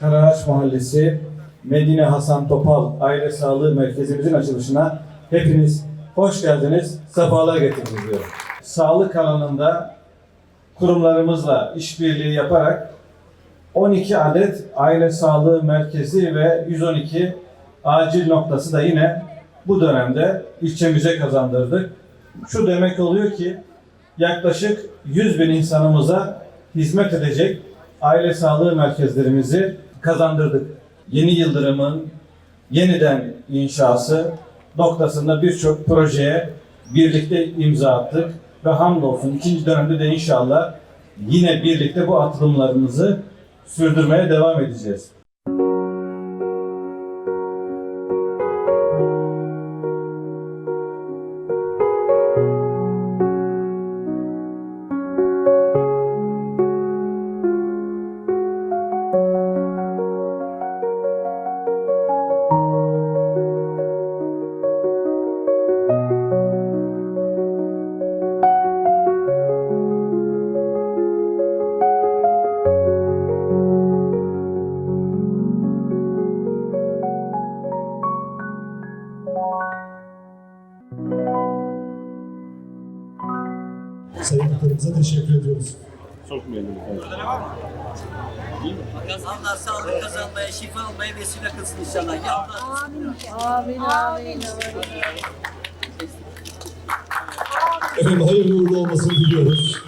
Karaağaç Mahallesi Medine Hasan Topal Aile Sağlığı Merkezimizin açılışına hepiniz hoş geldiniz, sefalar getirdiniz diyorum. Sağlık alanında kurumlarımızla işbirliği yaparak 12 adet aile sağlığı merkezi ve 112 acil noktası da yine bu dönemde ilçemize kazandırdık. Şu demek oluyor ki yaklaşık 100 bin insanımıza hizmet edecek aile sağlığı merkezlerimizi kazandırdık. Yeni Yıldırım'ın yeniden inşası noktasında birçok projeye birlikte imza attık ve hamdolsun ikinci dönemde de inşallah yine birlikte bu atılımlarımızı sürdürmeye devam edeceğiz. Sayın Bakanımıza teşekkür ediyoruz. Çok memnunum. Evet. Allah sağlık kazanmaya, şifa almaya vesile kılsın inşallah. Ya Allah. Amin amin. Efendim hayırlı uğurlu olmasını diliyoruz.